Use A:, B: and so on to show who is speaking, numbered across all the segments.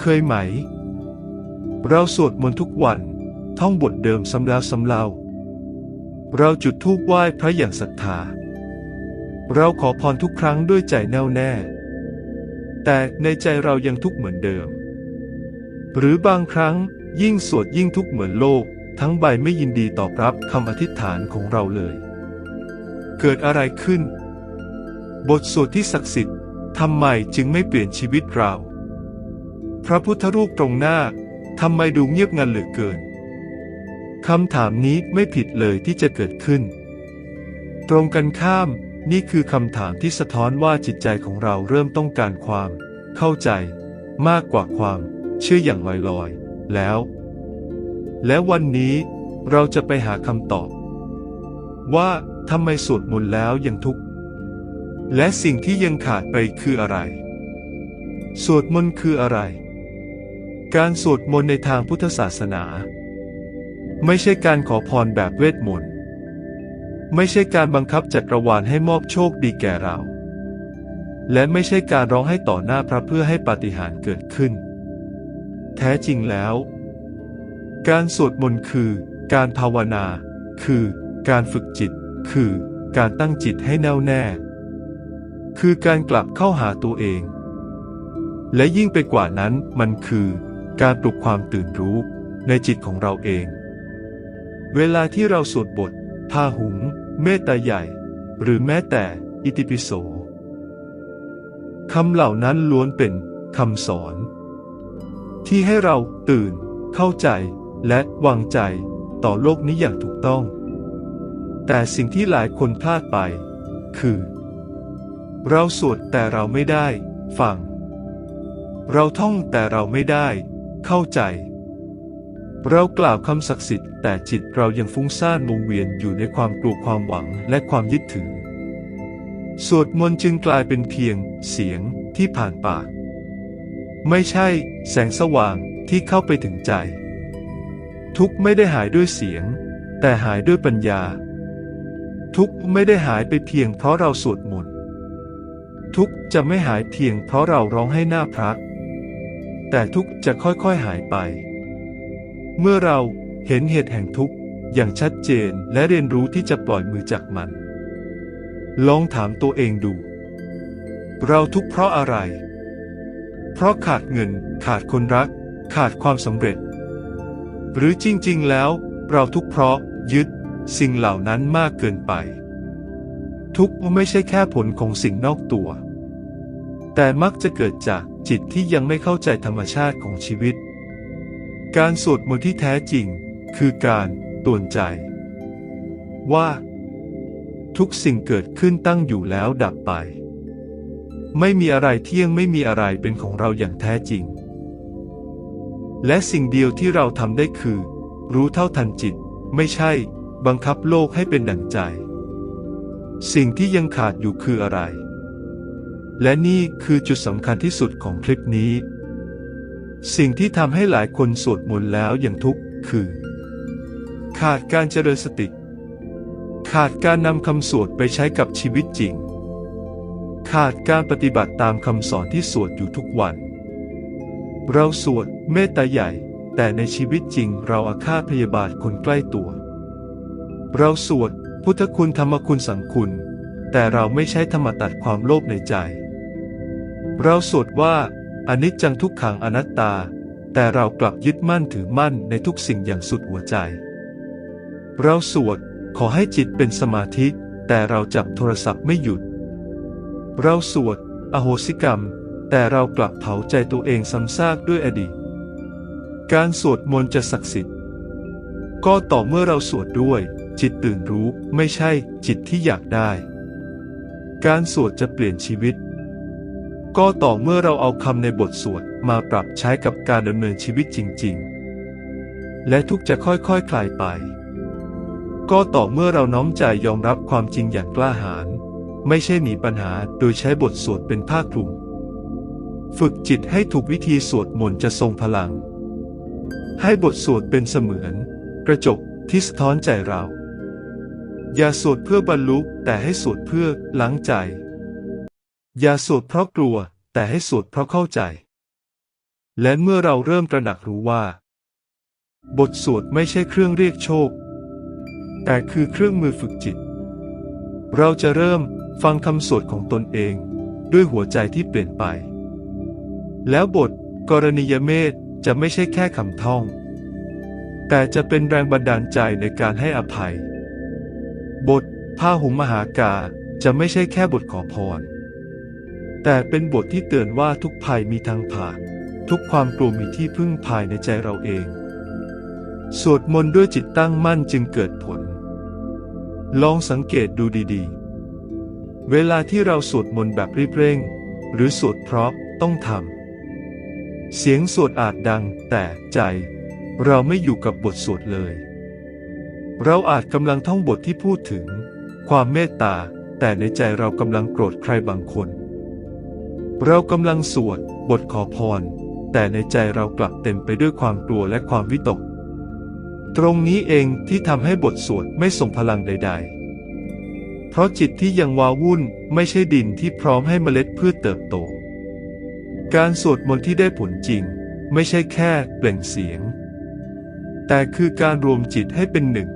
A: เคยไหม เราสวดมนต์ทุกวัน ท่องบทเดิมซ้ำแล้วซ้ำเล่า เราจุดธูปไหว้พระอย่างศรัทธา เราขอพรทุกครั้งด้วยใจแน่วแน่ แต่ในใจเรายังทุกข์เหมือนเดิม หรือบางครั้งยิ่งสวดยิ่งทุกข์เหมือนโลก ทั้งใบไม่ยินดีตอบรับคำอธิษฐานของเราเลย เกิดอะไรขึ้น บทสวดที่ศักดิ์สิทธิ์ทำไมจึงไม่เปลี่ยนชีวิตเรา ระพุทธรูปตรงหน้าทำไมดูเงียบงันเหลือเกินคำถามนี้ไม่ผิดเลยที่จะเกิดขึ้น ตรงกันข้ามนี่คือคำถามที่สะท้อนว่าจิตใจของเราเริ่มต้องการความ เข้าใจ มากกว่าความ เชื่ออย่างลอยๆ แล้ว และวันนี้เราจะไปหาคำตอบ ว่าทำไมสวดมนต์แล้วยังทุกข์และสิ่งที่ยังขาดไปคืออะไร สวดมนต์คืออะไร การสวดมนต์ในทางพุทธศาสนา ไม่ใช่การขอพรแบบเวทมนต์ ไม่ใช่การบังคับจักรวาลให้มอบโชคดีแก่เรา และไม่ใช่การร้องให้ต่อหน้าพระเพื่อให้ปาฏิหาริย์เกิดขึ้น แท้จริงแล้ว การสวดมนต์คือ การภาวนา คือ การฝึกจิต คือ การตั้งจิตให้แน่วแน่ คือการกลับเข้าหาตัวเอง และยิ่งไปกว่านั้นมันคือ การปลุกความตื่นรู้ในจิตของเราเอง เวลาที่เราสวดบทพาหุง เมตตาใหญ่ หรือแม้แต่อิติปิโสคำเหล่านั้นล้วนเป็นคำสอน ที่ให้เราตื่น เข้าใจและวางใจต่อโลกนี้อย่างถูกต้อง แต่สิ่งที่หลายคนพลาดไป คือ เราสวดแต่เราไม่ได้ ฟัง เราท่องแต่เราไม่ได้ เข้าใจ เรากล่าวคำศักดิ์สิทธิ์ แต่จิตเรายังฟุ้งซ่านวงเวียนอยู่ในความกลัวความหวังและความยึดถือ สวดมนต์จึงกลายเป็นเพียง เสียงที่ผ่านปาก ไม่ใช่ แสงสว่างที่เข้าไปถึงใจ ทุกข์ไม่ได้หายด้วยเสียง แต่หายด้วยปัญญา ทุกข์ไม่ได้หายไปเพียงเพราะเราสวดมนต์ทุกข์จะไม่หายเพียงเพราะเราร้องให้หน้าพระ แต่ทุกข์จะค่อยๆหายไป เมื่อเราเห็นเหตุแห่งทุกข์อย่างชัดเจนและเรียนรู้ที่จะปล่อยมือจากมัน ลองถามตัวเองดู เราทุกข์เพราะอะไร เพราะขาดเงิน ขาดคนรัก ขาดความสำเร็จ หรือจริงๆแล้ว เราทุกข์เพราะยึดสิ่งเหล่านั้นมากเกินไป ทุกข์ไม่ใช่แค่ผลของสิ่งนอกตัว แต่มักจะเกิดจาก จิตที่ยังไม่เข้าใจธรรมชาติของชีวิต การสวดมนต์ที่แท้จริง คือการตวนใจ ว่า ทุกสิ่งเกิดขึ้นตั้งอยู่แล้วดับไป ไม่มีอะไรเที่ยงไม่มีอะไรเป็นของเราอย่างแท้จริง และสิ่งเดียวที่เราทำได้คือ รู้เท่าทันจิต ไม่ใช่ บังคับโลกให้เป็นดั่งใจ สิ่งที่ยังขาดอยู่คืออะไร และนี่คือจุดสำคัญที่สุดของคลิปนี้ สิ่งที่ทำให้หลายคนสวดมนต์แล้วยังทุกข์คือ ขาดการเจริญสติ ขาดการนำคำสวดไปใช้กับชีวิตจริง ขาดการปฏิบัติตามคำสอนที่สวดอยู่ทุกวัน เราสวดเมตตาใหญ่ แต่ในชีวิตจริงเราอาฆาตพยาบาทคนใกล้ตัว เราสวดพุทธคุณธรรมคุณสังคุณแต่เราไม่ใช้ธรรมตัดความโลภในใจ เราสวดว่าอนิจจังทุกขังอนัตตา แต่เรากลับยึดมั่นถือมั่นในทุกสิ่งอย่างสุดหัวใจ เราสวดขอให้จิตเป็นสมาธิ แต่เราจับโทรศัพท์ไม่หยุด เราสวดอโหสิกรรม แต่เรากลับเผาใจตัวเองซ้ำซากด้วยอดีต การสวดมนต์จะศักดิ์สิทธิ์ ก็ต่อเมื่อเราสวดด้วย จิตตื่นรู้ไม่ใช่จิตที่อยากได้ การสวดจะเปลี่ยนชีวิต ก็ต่อเมื่อเราเอาคำในบทสวดมาปรับใช้กับการดำเนินชีวิตจริง ๆ และทุกจะค่อยๆคคลายไป ก็ต่อเมื่อเราน้อมใจยอมรับความจริงอย่างกล้าหาญไม่ใช่หนีปัญหาโดยใช้บทสวดเป็นภาคคลุมฝึกจิตให้ถูกวิธีสวดมนต์จะทรงพลัง ให้บทสวดเป็นเสมือน กระจกที่สะท้อนใจเรา อย่าสวดเพื่อบรรลุแต่ให้สวดเพื่อล้างใจ อย่าสวดเพราะกลัว แต่ให้สวดเพราะเข้าใจ และเมื่อเราเริ่มตระหนักรู้ว่า บทสวดไม่ใช่เครื่องเรียกโชค แต่คือเครื่องมือฝึกจิต เราจะเริ่มฟังคำสวดของตนเองด้วยหัวใจที่เปลี่ยนไป แล้วบทกรณียเมธจะไม่ใช่แค่คำท่อง แต่จะเป็นแรงบันดาลใจในการให้อภัย บทพาหุงมหากาจะไม่ใช่แค่บทขอพร แต่เป็นบทที่เตือนว่าทุกภัยมีทางผ่าน ทุกความกลัวมีที่พึ่งภายในใจเราเอง สวดมนต์ด้วยจิตตั้งมั่นจึงเกิดผล ลองสังเกตดูดีๆ เวลาที่เราสวดมนต์แบบรีบเร่ง หรือสวดเพราะต้องทำ เสียงสวดอาจดัง แต่ใจ เราไม่อยู่กับบทสวดเลย เราอาจกำลังท่องบทที่พูดถึง ความเมตตา แต่ในใจเรากำลังโกรธใครบางคน เรากำลังสวดบทขอพร แต่ในใจเรากลับเต็มไปด้วยความกลัวและความวิตก ตรงนี้เองที่ทำให้บทสวดไม่ส่งพลังใด ๆ เพราะจิตที่ยังวาวุ่นไม่ใช่ดินที่พร้อมให้เมล็ดพืชเติบโต การสวดมนต์ที่ได้ผลจริง ไม่ใช่แค่เปล่งเสียง แต่คือการรวมจิตให้เป็นหนึ่ง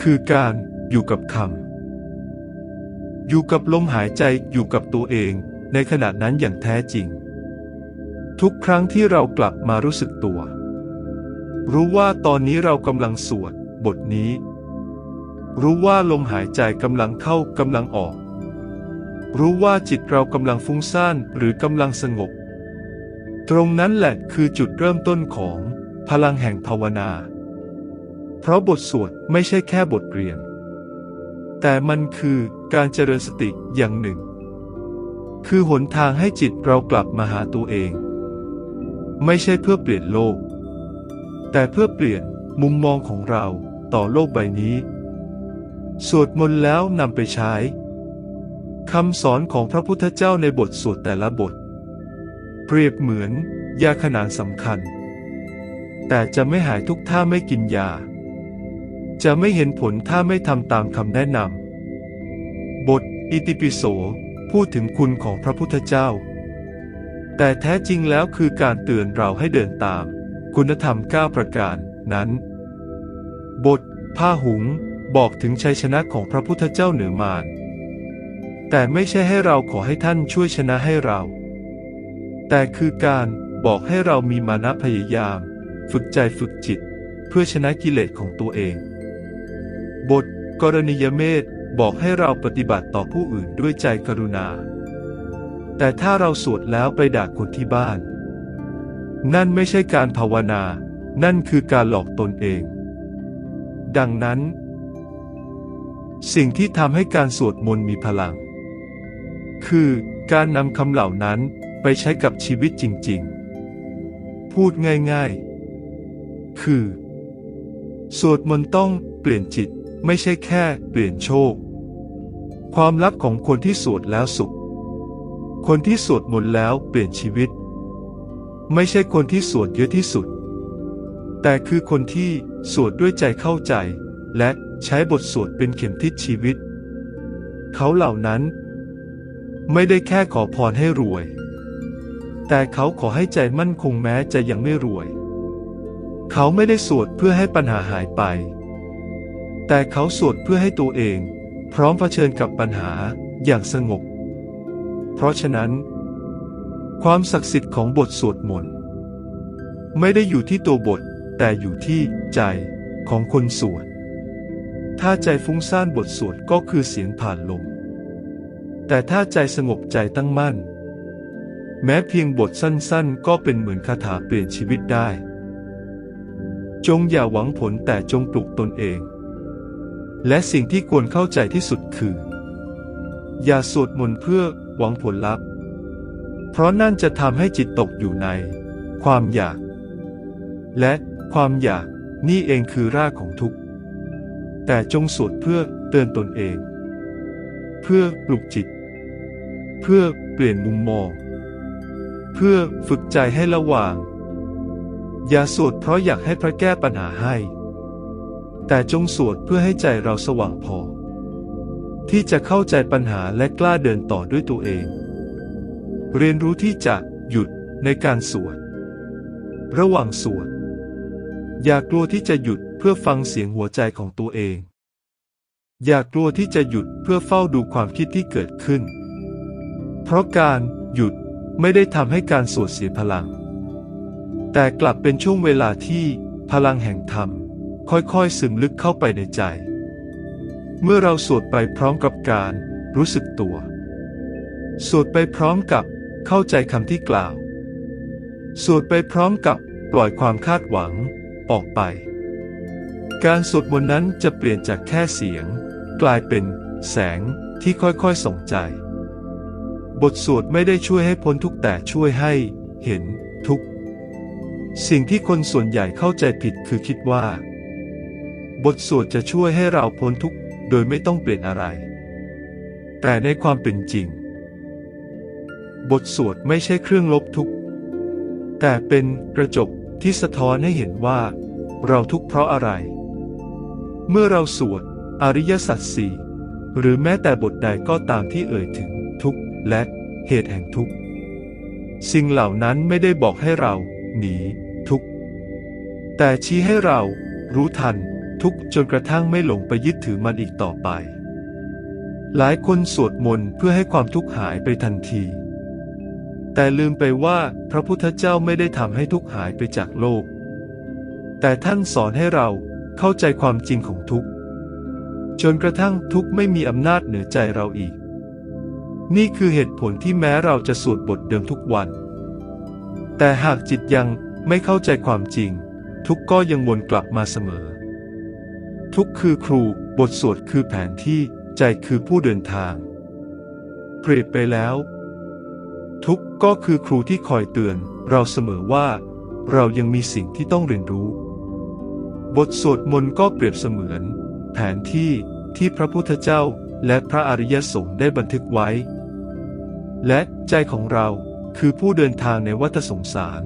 A: คือการอยู่กับคำอยู่กับลมหายใจอยู่กับตัวเอง ในขณะนั้นอย่างแท้จริง ทุกครั้งที่เรากลับมารู้สึกตัว รู้ว่าตอนนี้เรากำลังสวด บทนี้ รู้ว่าลมหายใจกำลังเข้ากำลังออก รู้ว่าจิตเรากำลังฟุ้งซ่านหรือกำลังสงบ ตรงนั้นแหละคือจุดเริ่มต้นของพลังแห่งภาวนา เพราะบทสวดไม่ใช่แค่บทเรียน แต่มันคือการเจริญสติอย่างหนึ่ง คือหนทางให้จิตเรากลับมาหาตัวเอง ไม่ใช่เพื่อเปลี่ยนโลก แต่เพื่อเปลี่ยนมุมมองของเราต่อโลกใบนี้ สวดมนต์แล้วนำไปใช้คำสอนของพระพุทธเจ้าในบทสวดแต่ละบท เปรียบเหมือน ยาขนานสำคัญ แต่จะไม่หายทุกท่าไม่กินยา จะไม่เห็นผลถ้าไม่ทำตามคำแนะนำบทอิติปิโส พูดถึงคุณของพระพุทธเจ้า แต่แท้จริงแล้วคือการเตือนเราให้เดินตาม คุณธรรม 9 ประการนั้น บท ผ้าหุง บอกถึงชัยชนะของพระพุทธเจ้าเหนือมารแต่ไม่ใช่ให้เราขอให้ท่านช่วยชนะให้เรา แต่คือการบอกให้เรามีมานะพยายาม ฝึกใจฝึกจิต เพื่อชนะกิเลสของตัวเอง บท กรณียเมธ บอกให้เราปฏิบัติต่อผู้อื่นด้วยใจกรุณา แต่ถ้าเราสวดแล้วไปด่าคนที่บ้าน นั่นไม่ใช่การภาวนา นั่นคือการหลอกตนเอง ดังนั้น สิ่งที่ทำให้การสวดมนต์มีพลัง คือการนำคำเหล่านั้นไปใช้กับชีวิตจริง ๆ พูดง่ายๆ คือ สวดมนต์ต้องเปลี่ยนจิตไม่ใช่แค่เปลี่ยนโชค ความลับของคนที่สวดแล้วสุข คนที่สวดมนต์แล้วเปลี่ยนชีวิต ไม่ใช่คนที่สวดเยอะที่สุด แต่คือคนที่สวดด้วยใจเข้าใจ และใช้บทสวดเป็นเข็มทิศชีวิต เขาเหล่านั้น ไม่ได้แค่ขอพรให้รวย แต่เขาขอให้ใจมั่นคงแม้จะยังไม่รวย เขาไม่ได้สวดเพื่อให้ปัญหาหายไป แต่เขาสวดเพื่อให้ตัวเอง พร้อมเผชิญกับปัญหาอย่างสงบ เพราะฉะนั้น ความศักดิ์สิทธิ์ของบทสวดมนต์ไม่ได้อยู่ที่ตัวบทแต่อยู่ที่ใจของคนสวด ถ้าใจฟุ้งซ่านบทสวดก็คือเสียงผ่านลม แต่ถ้าใจสงบใจตั้งมั่น แม้เพียงบทสั้นๆ ก็เป็นเหมือนคาถาเปลี่ยนชีวิตได้ จงอย่าหวังผลแต่จงปลุกตนเอง และสิ่งที่ควรเข้าใจที่สุดคือ อย่าสวดมนต์เพื่อหวังผลลัพธ์ เพราะนั่นจะทำให้จิตตกอยู่ใน ความอยาก และความอยากนี่เองคือรากของทุกข์แต่จงสวดเพื่อเตือนตนเอง เพื่อปลุกจิต เพื่อเปลี่ยนมุมมอง เพื่อฝึกใจให้ระวาง อย่าสวดเพราะอยากให้พระแก้ปัญหาให้ แต่จงสวดเพื่อให้ใจเราสว่างพอ ที่จะเข้าใจปัญหาและกล้าเดินต่อด้วยตัวเอง เรียนรู้ที่จะหยุดในการสวด ระหว่างสวด อย่ากลัวที่จะหยุดเพื่อฟังเสียงหัวใจของตัวเอง อย่ากลัวที่จะหยุดเพื่อเฝ้าดูความคิดที่เกิดขึ้น เพราะการหยุดไม่ได้ทำให้การสวดเสียพลัง แต่กลับเป็นช่วงเวลาที่พลังแห่งธรรม ค่อยๆ ซึมลึกเข้าไปในใจ เมื่อเราสวดไปพร้อมกับการรู้สึกตัว สวดไปพร้อมกับเข้าใจคำที่กล่าว สวดไปพร้อมกับปล่อยความคาดหวังออกไป การสวดมนต์นั้นจะเปลี่ยนจากแค่เสียง กลายเป็นแสงที่ค่อยๆส่องใจ บทสวดไม่ได้ช่วยให้พ้นทุกแต่ช่วยให้เห็นทุก สิ่งที่คนส่วนใหญ่เข้าใจผิดคือคิดว่า บทสวดจะช่วยให้เราพ้นทุกข์โดยไม่ต้องเปลี่ยนอะไร แต่ในความเป็นจริง บทสวดไม่ใช่เครื่องลบทุกข์ แต่เป็นกระจกที่สะท้อนให้เห็นว่า เราทุกข์เพราะอะไร เมื่อเราสวดอริยสัจสี่หรือแม้แต่บทใดก็ตามที่เอ่ยถึงทุกข์และเหตุแห่งทุกข์ สิ่งเหล่านั้นไม่ได้บอกให้เรา หนี ทุกข์ แต่ชี้ให้เรารู้ทัน ทุกข์จนกระทั่งไม่หลงไปยึดถือมันอีกต่อไป หลายคนสวดมนต์เพื่อให้ความทุกข์หายไปทันที แต่ลืมไปว่าพระพุทธเจ้าไม่ได้ทำให้ทุกข์หายไปจากโลก แต่ท่านสอนให้เราเข้าใจความจริงของทุกข์ จนกระทั่งทุกข์ไม่มีอำนาจเหนือใจเราอีก นี่คือเหตุผลที่แม้เราจะสวดบทเดิมทุกวัน แต่หากจิตยังไม่เข้าใจความจริง ทุกข์ก็ยังวนกลับมาเสมอ ทุกคือครู บทสวดคือแผนที่ ใจคือผู้เดินทาง เปรียบไปแล้ว ทุกก็คือครูที่คอยเตือน เราเสมอว่า เรายังมีสิ่งที่ต้องเรียนรู้ บทสวดมนต์ก็เปรียบเสมือน แผนที่ที่พระพุทธเจ้าและพระอริยสงฆ์ได้บันทึกไว้ และใจของเราคือผู้เดินทางในวัฏสงสาร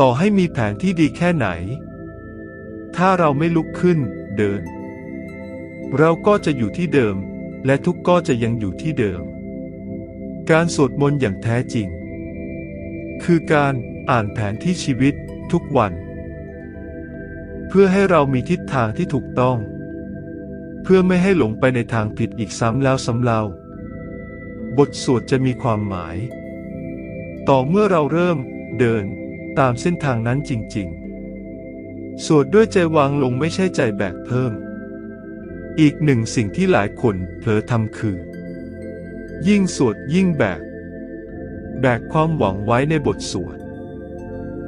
A: ต่อให้มีแผนที่ดีแค่ไหน ถ้าเราไม่ลุกขึ้นเดิน เราก็จะอยู่ที่เดิม และทุกข์ก็จะยังอยู่ที่เดิม การสวดมนต์อย่างแท้จริง คือการอ่านแผนที่ชีวิตทุกวัน เพื่อให้เรามีทิศทางที่ถูกต้อง เพื่อไม่ให้หลงไปในทางผิดอีกซ้ำแล้วซ้ำเล่า บทสวดจะมีความหมาย ต่อเมื่อเราเริ่มเดินตามเส้นทางนั้นจริง ๆ สวดด้วยใจวางลงไม่ใช่ใจแบกเพิ่ม อีกหนึ่งสิ่งที่หลายคนเผลอทำคือ ยิ่งสวดยิ่งแบก แบกความหวังไว้ในบทสวด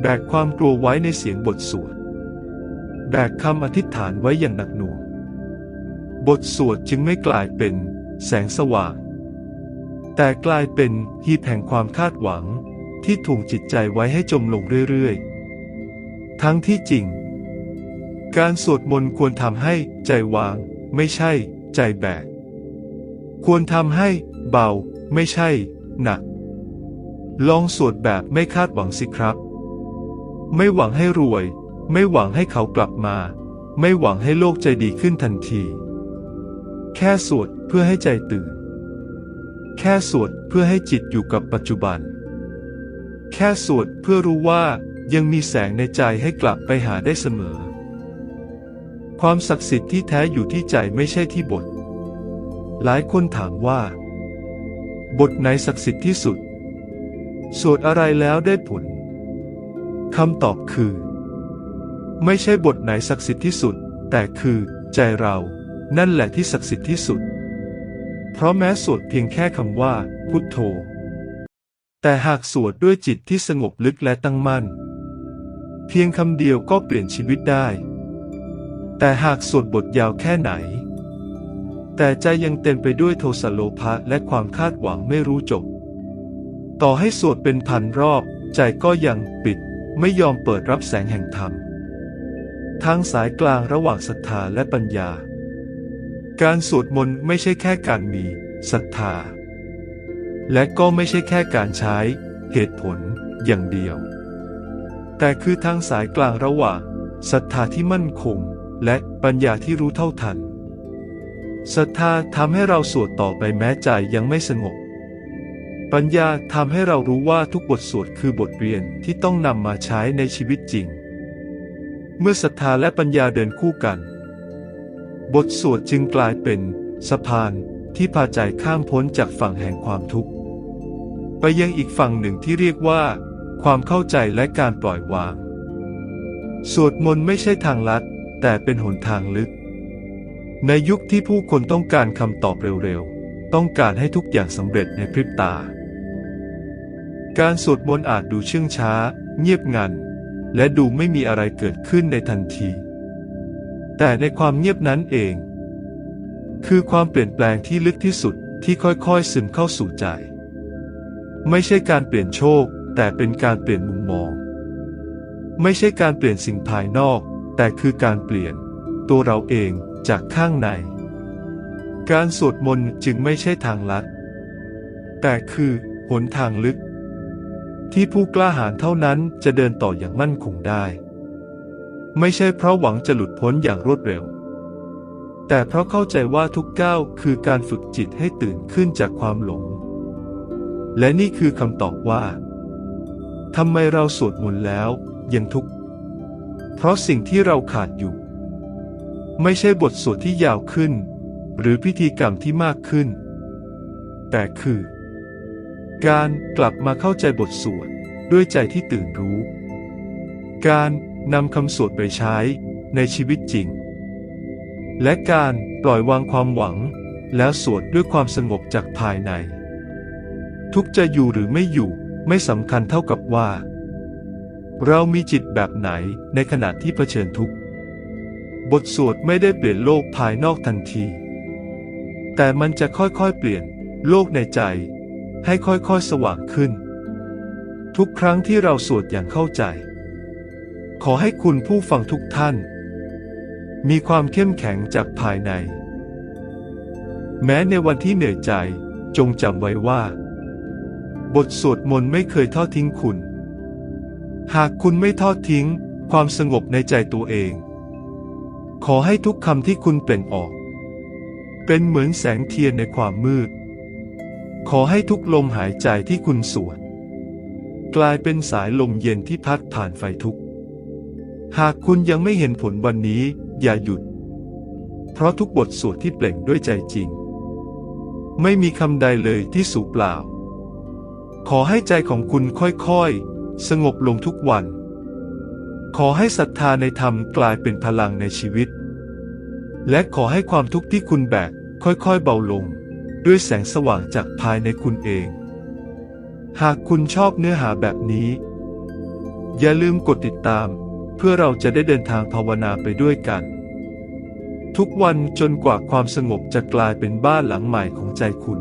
A: แบกความกลัวไว้ในเสียงบทสวด แบกคำอธิษฐานไว้อย่างหนักหน่วง บทสวดจึงไม่กลายเป็นแสงสว่าง แต่กลายเป็นหีบแห่งความคาดหวังที่ถ่วงจิตใจไว้ให้จมลงเรื่อยๆ ทั้งที่จริง การสวดมนต์ควรทำให้ใจวาง ไม่ใช่ ใจแบก ควรทำให้ เบา ไม่ใช่ หนัก ลองสวดแบบไม่คาดหวังสิครับ ไม่หวังให้รวย ไม่หวังให้เขากลับมา ไม่หวังให้โลกใจดีขึ้นทันที แค่สวดเพื่อให้ใจตื่น แค่สวดเพื่อให้จิตอยู่กับปัจจุบัน แค่สวดเพื่อรู้ว่ายังมีแสงในใจให้กลับไปหาได้เสมอ ความศักดิ์สิทธิ์ที่แท้อยู่ที่ใจไม่ใช่ที่บท หลายคนถามว่า บทไหนศักดิ์สิทธิ์ที่สุด สวดอะไรแล้วได้ผลคำตอบคือ ไม่ใช่บทไหนศักดิ์สิทธิ์ที่สุด แต่คือใจเรา นั่นแหละที่ศักดิ์สิทธิ์ที่สุด เพราะแม้สวดเพียงแค่คำว่า พุทโธ แต่หากสวดด้วยจิตที่สงบลึกและตั้งมั่น เพียงคำเดียวก็เปลี่ยนชีวิตได้ แต่หากสวดบทยาวแค่ไหน แต่ใจยังเต็มไปด้วยโทสะโลภะและความคาดหวังไม่รู้จบ ต่อให้สวดเป็นพันรอบ ใจก็ยังปิดไม่ยอมเปิดรับแสงแห่งธรรมทางสายกลางระหว่างศรัทธาและปัญญา การสวดมนต์ไม่ใช่แค่การมีศรัทธา และก็ไม่ใช่แค่การใช้เหตุผลอย่างเดียว แต่คือทางสายกลางระหว่างศรัทธาที่มั่นคง และปัญญาที่รู้เท่าทันศรัทธาทำให้เราสวดต่อไปแม้ใจยังไม่สงบ ปัญญาทำให้เรารู้ว่าทุกบทสวดคือบทเรียนที่ต้องนำมาใช้ในชีวิตจริง เมื่อศรัทธาและปัญญาเดินคู่กัน บทสวดจึงกลายเป็นสะพานที่พาใจข้ามพ้นจากฝั่งแห่งความทุกข์ ไปยังอีกฝั่งหนึ่งที่เรียกว่า ความเข้าใจและการปล่อยวาง สวดมนต์ไม่ใช่ทางลัด แต่เป็นหนทางลึก ในยุคที่ผู้คนต้องการคำตอบเร็วๆ ต้องการให้ทุกอย่างสำเร็จในพริบตา การสวดมนต์อาจดูเชื่องช้า เงียบงัน และดูไม่มีอะไรเกิดขึ้นในทันที แต่ในความเงียบนั้นเอง คือความเปลี่ยนแปลงที่ลึกที่สุดที่ค่อยๆซึมเข้าสู่ใจ ไม่ใช่การเปลี่ยนโชค แต่เป็นการเปลี่ยนมุมมอง ไม่ใช่การเปลี่ยนสิ่งภายนอก แต่คือการเปลี่ยน ตัวเราเองจากข้างใน การสวดมนต์จึงไม่ใช่ทางลัด แต่คือหนทางลึก ที่ผู้กล้าหาญเท่านั้นจะเดินต่ออย่างมั่นคงได้ ไม่ใช่เพราะหวังจะหลุดพ้นอย่างรวดเร็ว แต่เพราะเข้าใจว่าทุกก้าวคือการฝึกจิตให้ตื่นขึ้นจากความหลง และนี่คือคำตอบว่าทำไมเราสวดมนต์แล้วยังทุกข์ เพราะสิ่งที่เราขาดอยู่ ไม่ใช่บทสวดที่ยาวขึ้น หรือพิธีกรรมที่มากขึ้น แต่คือ การกลับมาเข้าใจบทสวดด้วยใจที่ตื่นรู้ การนำคำสวดไปใช้ในชีวิตจริง และการปล่อยวางความหวังแล้วสวดด้วยความสงบจากภายใน ทุกจะอยู่หรือไม่อยู่ไม่สำคัญเท่ากับว่า เรามีจิตแบบไหนในขณะที่เผชิญทุกข์ บทสวดไม่ได้เปลี่ยนโลกภายนอกทันที แต่มันจะค่อยๆเปลี่ยนโลกในใจ ให้ค่อยๆสว่างขึ้น ทุกครั้งที่เราสวดอย่างเข้าใจ ขอให้คุณผู้ฟังทุกท่าน มีความเข้มแข็งจากภายใน แม้ในวันที่เหนื่อยใจจงจำไว้ว่า บทสวดมนต์ไม่เคยทอดทิ้งคุณ หากคุณไม่ทอดทิ้ง ความสงบในใจตัวเอง ขอให้ทุกคำที่คุณเปล่งออก เป็นเหมือนแสงเทียนในความมืด ขอให้ทุกลมหายใจที่คุณสวดกลายเป็นสายลมเย็นที่พัดผ่านไฟทุก หากคุณยังไม่เห็นผลวันนี้ อย่าหยุด เพราะทุกบทสวดที่เปล่งด้วยใจจริง ไม่มีคำใดเลยที่สูเปล่า ขอให้ใจของคุณค่อยๆ สงบลงทุกวัน ขอให้ศรัทธาในธรรมกลายเป็นพลังในชีวิต และขอให้ความทุกข์ที่คุณแบกค่อยๆเบาลง ด้วยแสงสว่างจากภายในคุณเอง หากคุณชอบเนื้อหาแบบนี้ อย่าลืมกดติดตาม เพื่อเราจะได้เดินทางภาวนาไปด้วยกัน ทุกวันจนกว่าความสงบจะกลายเป็นบ้านหลังใหม่ของใจคุณ